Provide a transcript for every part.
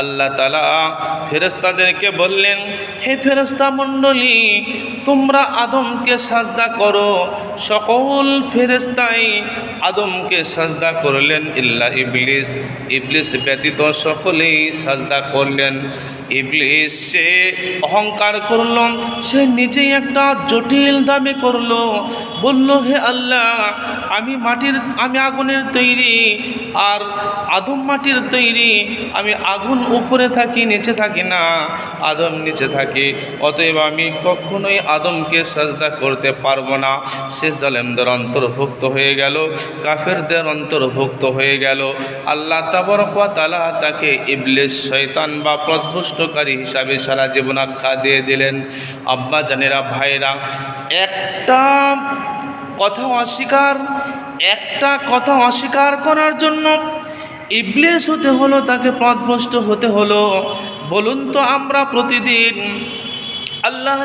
আল্লাহ তালা ফেরেস্তাদেরকে বললেন, হে ফেরেস্তা মণ্ডলী, তোমরা আদমকে সাজদা করো। সকল ফেরেস্তাই আদমকে সাজদা করলেন, ইল্লা ইবলিস। ইবলিস ব্যতীত সকলেই সাজদা করলেন। ইবলিস সে অহংকার করল, সে নিজেই একটা জটিল দামে করল। বলল, হে আল্লাহ, আমি মাটির, আমি আগুনের তৈরি, আর আদম মাটির তৈরি, আমি আগুন উপরে থাকি, নিচে থাকি, না, আদম নিচে থাকি। অতএব আমি কখনোই আদমকে সাজদা করতে পারব না। সে জালেমদের অন্তর্ভুক্ত হয়ে গেল, কাফেরদের অন্তর্ভুক্ত হয়ে গেল। আল্লাহ তালা তাকে ইবলিস, শয়তান বা প্রদ্ভুষ্টকারী হিসাবে সারা জীবন আখ্যা দিয়ে দিলেন। আব্বা জানেরা ভাইরা একটা কথা অস্বীকার, একটা কথা অস্বীকার করার জন্য ইবলিস হতে হলো তাকে পথভ্রষ্ট হতে হলো। বলুন তো আমরা প্রতিদিন আল্লাহ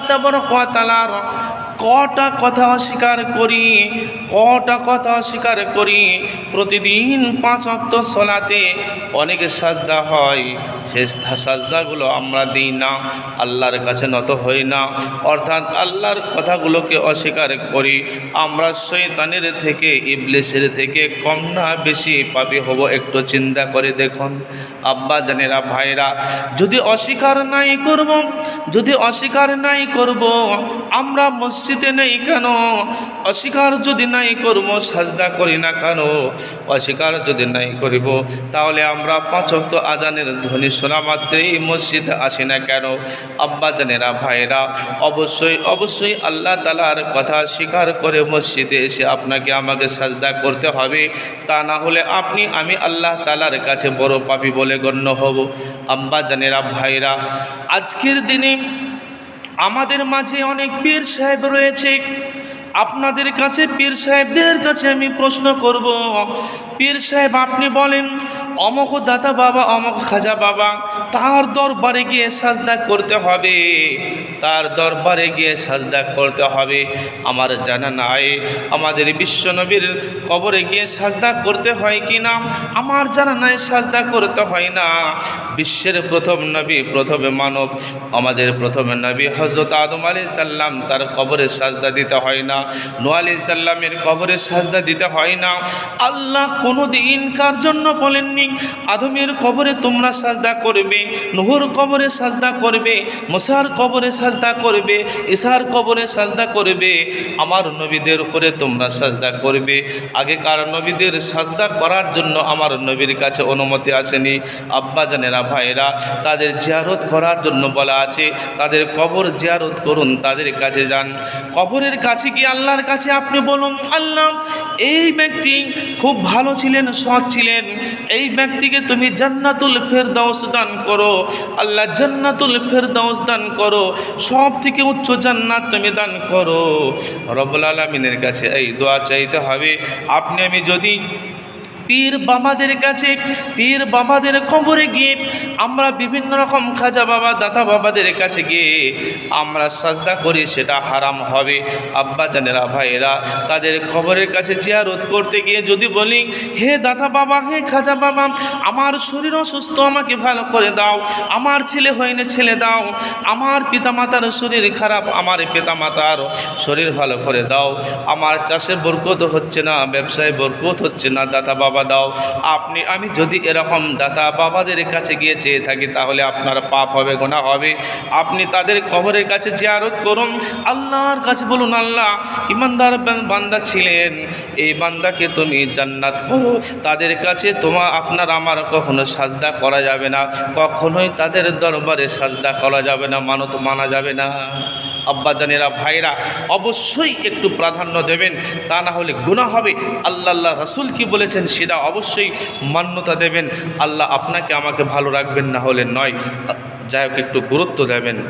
তালার কটা কথা অস্বীকার করি, কটা কথা অস্বীকার করি, প্রতিদিন পাঁচ অক্ত সলাতে অনেকে সাজদা হয়। সে, সাজদাগুলো আমরা দিই না, আল্লাহর কাছে নত হই না। অর্থাৎ আল্লাহর কথাগুলোকে অস্বীকার করি। আমরা শৈতানের থেকে, ইবলিসের থেকে কম না বেশি পাবি হব, একটু চিন্তা করে দেখুন। আব্বা জানেরা ভাইরা যদি অস্বীকার নাই করব, যদি অস্বীকার নাই করব। আমরা মসজিদে নেই কেন? অস্বীকার যদি নাই করব, সাজদা করি না কেন? অস্বীকার যদি নাই করিব, তাহলে আমরা পাঁচক্ত আজানের ধ্বনি শোনা মাত্রেই মসজিদে আসি না কেন? আব্বা জানেরা ভাইরা অবশ্যই অবশ্যই আল্লাহ তালার কথা স্বীকার করে মসজিদে এসে আপনাকে আমাকে সাজদা করতে হবে। তা না হলে আপনি, আমি আল্লাহ তালার কাছে বড় পাপি বলে গণ্য হব। আব্বা জানেরা ভাইরা আজকের দিনে আমাদের মাঝে অনেক পীর সাহেব রয়েছে। আপনাদের কাছে, পীর সাহেবদের কাছে আমি প্রশ্ন করব। পীর সাহেব, আপনি বলেন অমক দাতা বাবা অমক খাজা বাবা, তার দরবারে গিয়ে সাজদা করতে হবে। তার দরবারে গিয়ে সাজদা করতে হবে। আমার জানা নাই, আমাদের বিশ্বনবীর কবরে গিয়ে সাজদা করতে হয় কি না? আমার জানা নাই, সাজদা করতে হয় না। বিশ্বের প্রথম নবী, প্রথমে মানব, আমাদের প্রথম নবী হজরত আদম আলী সাল্লাম তার কবরে সাজদা দিতে হয় না। নো আলী সাল্লামের কবরে সাজদা দিতে হয় না। আল্লাহ কোনো দিন কার জন্য বলেননি? আদমের কবরে তোমরা সাজদা করবে, নহর কবরে সাজদা করবে, মুসার কবরে সাজদা করবে ইসার কবরে সাজদা করবে, আমার নবীদের উপরে তোমরা সাজদা করবে। আগেকার নবীদের সাজদা করার জন্য আমার নবীর কাছে অনুমতি আসেনি। আব্বা জানেরা ভাইরা তাদের জিয়ারত করার জন্য বলা আছে, তাদের কবর জিয়ারত করুন, তাদের কাছে যান। কবরের কাছে গিয়ে আল্লাহর কাছে আপনি বলুন, আল্লাহ এই ব্যক্তি খুব ভালো ছিলেন, সৎ ছিলেন। এই ব্যক্তিকে তুমি জান্নাতুল ফেরদাউস দান করো। আল্লাহ জান্নাতুল ফেরদাউস দান করো। সব থেকে উচ্চ জান্নাত তুমি দান করো। রব্বুল আলমিনের কাছে এই দোয়া চাইতে হবে। আপনি আমি যদি পীর বাবাদের কাছে, পীর বাবাদের খবরে গিয়ে আমরা বিভিন্ন রকম খাজা বাবা, দাতা বাবাদের কাছে গিয়ে আমরা সাজদা করি, সেটা হারাম হবে। আব্বা জানেরা, ভাইয়েরা, তাদের খবরের কাছে জিয়ারত করতে গিয়ে যদি বলি, হে দাতা বাবা, হে খাজা বাবা, আমার শরীর অসুস্থ, আমাকে ভালো করে দাও। আমার ছেলে হয়নি, ছেলে দাও। আমার পিতামাতার শরীর খারাপ, আমার পিতামাতার শরীর ভালো করে দাও। আমার চাষে বরকত হচ্ছে না, ব্যবসায় বরকত হচ্ছে না, দাতা বাবা দাও। আপনি, আমি যদি এরকম দাতা বাবাদের কাছে গিয়ে চেয়ে থাকি, তাহলে আপনার পাপ হবে, গোনা হবে। আপনি তাদের কবরের কাছে জিয়ারত করুন। আল্লাহর কাছে বলুন, আল্লাহ, ইমানদার বান্দা ছিলেন। এই বান্দাকে তুমি জান্নাত করো। তাদের কাছে তোমার আপনার আমার কখনো সাজদা করা যাবে না। কখনোই তাদের দরবারে সাজদা করা যাবে না, মানত মানা যাবে না। আব্বাজানেরা ভাইরা অবশ্যই একটু প্রাধান্য দেবেন। তা না হলে গুণা হবে। আল্লাহ আল্লাহ রাসুল কি বলেছেন সেটা অবশ্যই মান্যতা দেবেন। আল্লাহ আপনাকে আমাকে ভালো রাখবেন না হলে নয়। যাই হোক, একটু গুরুত্ব দেবেন।